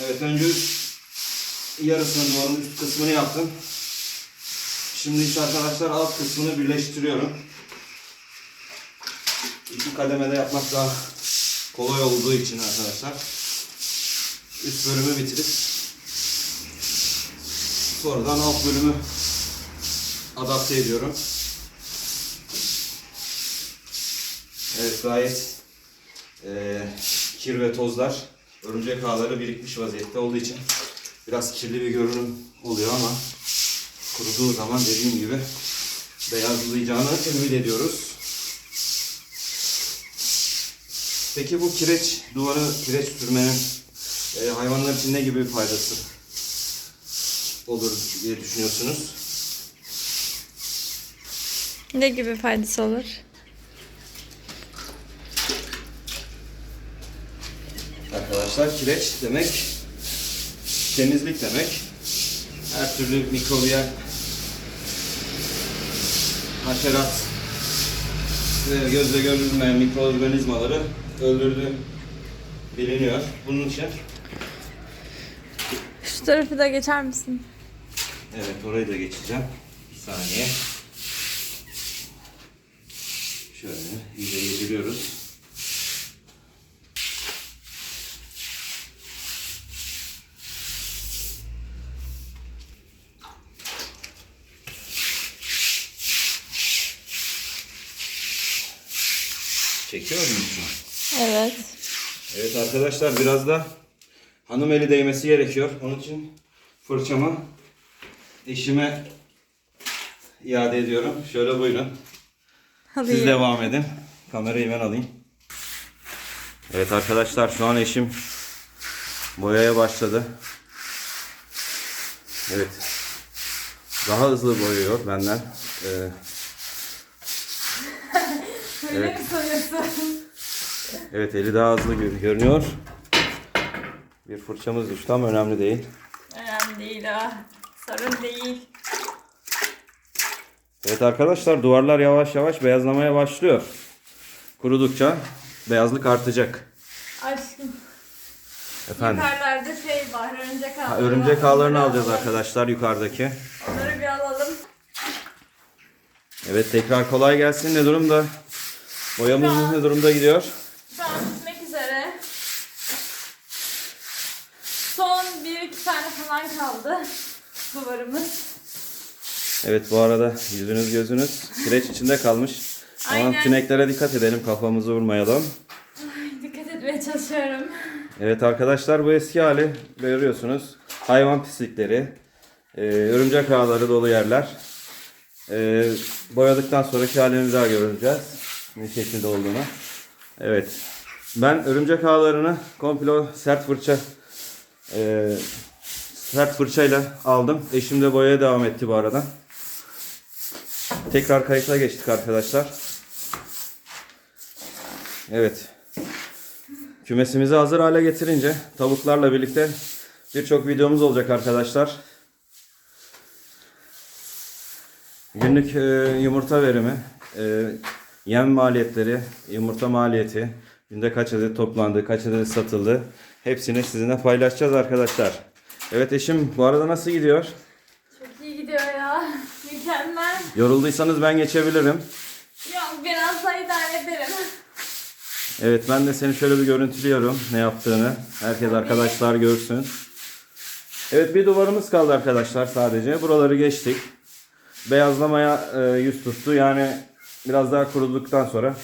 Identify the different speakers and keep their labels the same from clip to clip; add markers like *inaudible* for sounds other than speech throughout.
Speaker 1: Evet önce yarısını duvarın üst kısmını yaptım. Şimdi ise arkadaşlar alt kısmını birleştiriyorum. İki kademede yapmak daha kolay olduğu için arkadaşlar. Üst bölümü bitirip sonradan alt bölümü adapte ediyorum. Evet gayet eee, kir ve tozlar, örümcek ağları birikmiş vaziyette olduğu için biraz kirli bir görünüm oluyor ama kuruduğu zaman dediğim gibi beyazlayacağını ümit ediyoruz. Peki bu kireç, duvarı kireç sürmenin eee, hayvanlar için ne gibi bir faydası olur diye düşünüyorsunuz?
Speaker 2: Ne gibi faydası olur?
Speaker 1: Arkadaşlar kireç demek temizlik demek. Her türlü mikrobiyal haşerat ve gözle görülmeyen mikroorganizmaları öldürdüğü biliniyor. Bunun için
Speaker 2: Şu tarafı da geçer misin?
Speaker 1: evet orayı da geçeceğim. Bir saniye. Şöyle iyice yediriyoruz. Çekiyor an?
Speaker 2: Evet.
Speaker 1: Evet arkadaşlar biraz da hanım eli değmesi gerekiyor. Onun için fırçamı eşime iade ediyorum. Şöyle buyurun. Siz
Speaker 2: Alayım.
Speaker 1: devam edin. Kamerayı ben alayım. Evet arkadaşlar şu an eşim boyaya başladı. Evet. Daha hızlı boyuyor benden. Ee, evet. Evet eli daha hızlı gö- görünüyor. Bir fırçamız düştü ama önemli değil.
Speaker 2: Önemli değil o. Sorun değil.
Speaker 1: Evet arkadaşlar duvarlar yavaş yavaş beyazlamaya başlıyor. Kurudukça beyazlık artacak.
Speaker 2: Aşkım.
Speaker 1: Efendim.
Speaker 2: Yukarılarda şey var. Örümcek ağları.
Speaker 1: Ha, örümcek ağlarını alacağız arkadaşlar yukarıdaki.
Speaker 2: Onları bir alalım.
Speaker 1: Evet tekrar kolay gelsin. Ne durumda? Boyamız ne durumda gidiyor?
Speaker 2: Şu an bitmek üzere. Son bir iki tane falan kaldı. Duvarımız.
Speaker 1: Evet bu arada yüzünüz gözünüz kireç içinde kalmış. Ama
Speaker 2: Aynen.
Speaker 1: tüneklere dikkat edelim kafamızı vurmayalım.
Speaker 2: Ay, dikkat etmeye çalışıyorum.
Speaker 1: Evet arkadaşlar bu eski hali görüyorsunuz. Hayvan pislikleri, e, örümcek ağları dolu yerler. E, boyadıktan sonraki halini daha göreceğiz. Ne şekilde olduğunu. Evet. Ben örümcek ağlarını komplo sert fırça e, sert fırçayla aldım. Eşim de boyaya devam etti bu arada. Tekrar kayıtla geçtik arkadaşlar. Evet. Kümesimizi hazır hale getirince tavuklarla birlikte birçok videomuz olacak arkadaşlar. Günlük e, yumurta verimi, e, yem maliyetleri, yumurta maliyeti, günde kaç adet toplandı, kaç adet satıldı hepsini sizinle paylaşacağız arkadaşlar. Evet eşim bu arada nasıl gidiyor?
Speaker 2: Çok iyi gidiyor ya. *laughs* Mükemmel.
Speaker 1: Yorulduysanız ben geçebilirim.
Speaker 2: Yok biraz daha idare ederim.
Speaker 1: Evet ben de seni şöyle bir görüntülüyorum ne yaptığını. Herkes arkadaşlar görsün. Evet bir duvarımız kaldı arkadaşlar sadece. Buraları geçtik. Beyazlamaya e, yüz tuttu. Yani biraz daha kuruduktan sonra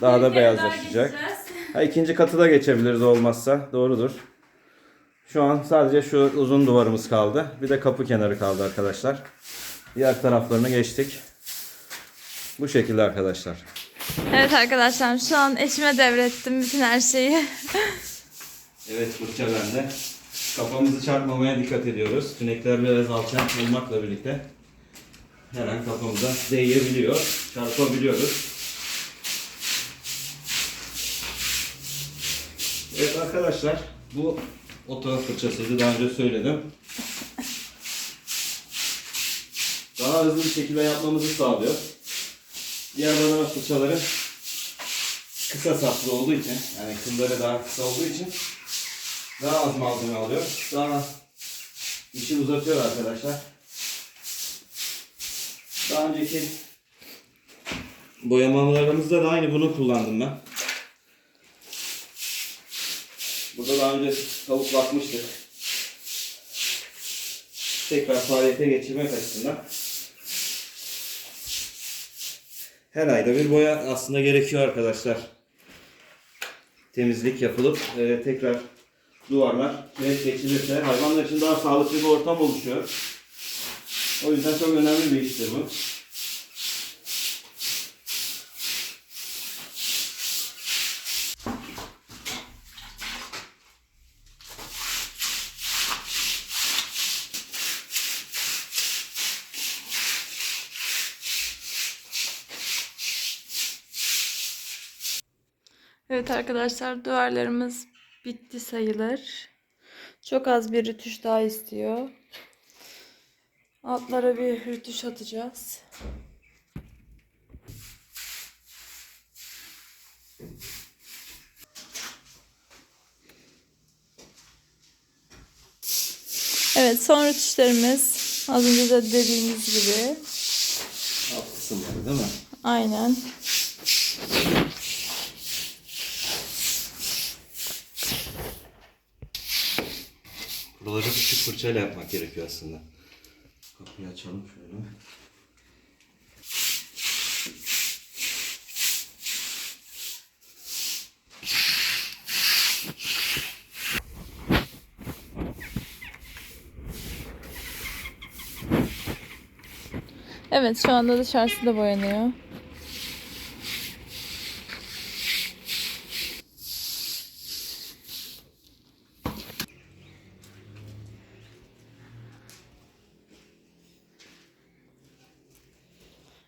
Speaker 1: daha da beyazlaşacak. Ha, ikinci katı da geçebiliriz olmazsa. Doğrudur. Şu an sadece şu uzun duvarımız kaldı. Bir de kapı kenarı kaldı arkadaşlar. Diğer taraflarını geçtik. Bu şekilde arkadaşlar.
Speaker 2: Evet arkadaşlar şu an eşime devrettim bütün her şeyi. *laughs*
Speaker 1: Evet fırça bende. Kafamızı çarpmamaya dikkat ediyoruz. Tünekler biraz alçak olmakla birlikte her an kafamıza değebiliyor. Çarpabiliyoruz. Evet arkadaşlar bu oto fırçasıydı daha önce söyledim. Daha hızlı bir şekilde yapmamızı sağlıyor. Diğer badana fırçaları kısa saplı olduğu için yani kılları daha kısa olduğu için Daha az malzeme alıyor. Daha işi uzatıyor arkadaşlar. Daha önceki boyamalarımızda da aynı bunu kullandım ben. Burada daha önce tavuk bakmıştık. Tekrar faaliyete geçirmek açısından. Her ayda bir boya aslında gerekiyor arkadaşlar. Temizlik yapılıp e, tekrar duvarlar kireç geçilirse hayvanlar için daha sağlıklı bir ortam oluşuyor. O yüzden çok önemli bir iştir bu.
Speaker 2: Evet arkadaşlar duvarlarımız bitti sayılır. Çok az bir rütüş daha istiyor. Altlara bir rütüş atacağız. Evet son rütüşlerimiz az önce de dediğimiz gibi.
Speaker 1: Alt kısımları değil mi?
Speaker 2: Aynen.
Speaker 1: Buraları küçük fırçayla yapmak gerekiyor aslında. Kapıyı açalım şöyle.
Speaker 2: Evet şu anda dışarısı da boyanıyor.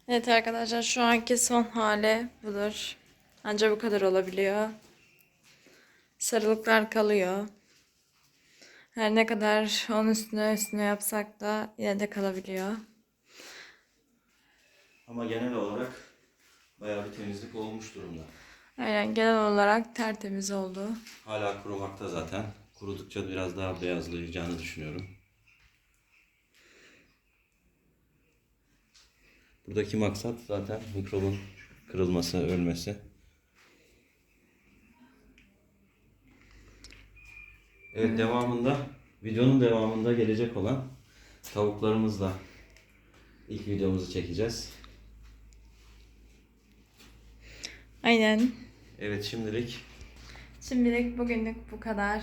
Speaker 2: Evet arkadaşlar şu anki son hali budur. Ancak bu kadar olabiliyor. Sarılıklar kalıyor. Her ne kadar onun üstüne üstüne yapsak da yine de kalabiliyor.
Speaker 1: Ama genel olarak bayağı bir temizlik olmuş durumda.
Speaker 2: Aynen genel olarak tertemiz oldu.
Speaker 1: Hala kurumakta zaten. Kurudukça biraz daha beyazlayacağını düşünüyorum. Buradaki maksat zaten mikrobun kırılması, ölmesi. Evet devamında, videonun devamında gelecek olan tavuklarımızla ilk videomuzu çekeceğiz.
Speaker 2: Aynen.
Speaker 1: Evet şimdilik
Speaker 2: Şimdilik bugünlük bu kadar.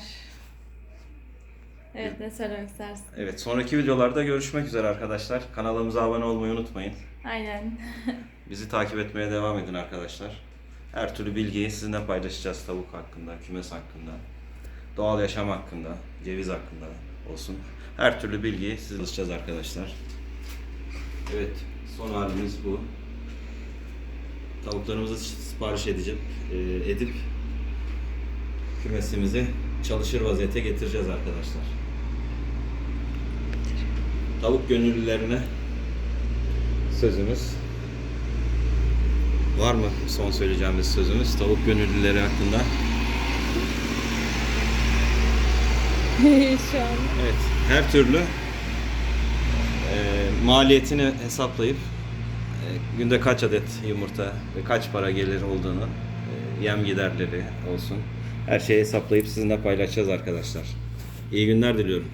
Speaker 2: Evet ne söylemek istersin?
Speaker 1: Evet sonraki videolarda görüşmek üzere arkadaşlar. Kanalımıza abone olmayı unutmayın.
Speaker 2: Aynen. *laughs*
Speaker 1: Bizi takip etmeye devam edin arkadaşlar. Her türlü bilgiyi sizinle paylaşacağız tavuk hakkında, kümes hakkında, doğal yaşam hakkında, ceviz hakkında olsun. Her türlü bilgiyi siz alacağız arkadaşlar. Evet, son halimiz bu. Tavuklarımızı sipariş edecek, e, edip kümesimizi çalışır vaziyete getireceğiz arkadaşlar. Tavuk gönüllülerine sözümüz Var mı son söyleyeceğimiz sözümüz tavuk gönüllüleri hakkında? *laughs*
Speaker 2: Şu an.
Speaker 1: Evet, her türlü e, maliyetini hesaplayıp e, günde kaç adet yumurta ve kaç para gelir olduğunu, e, yem giderleri olsun. Her şeyi hesaplayıp sizinle paylaşacağız arkadaşlar. İyi günler diliyorum.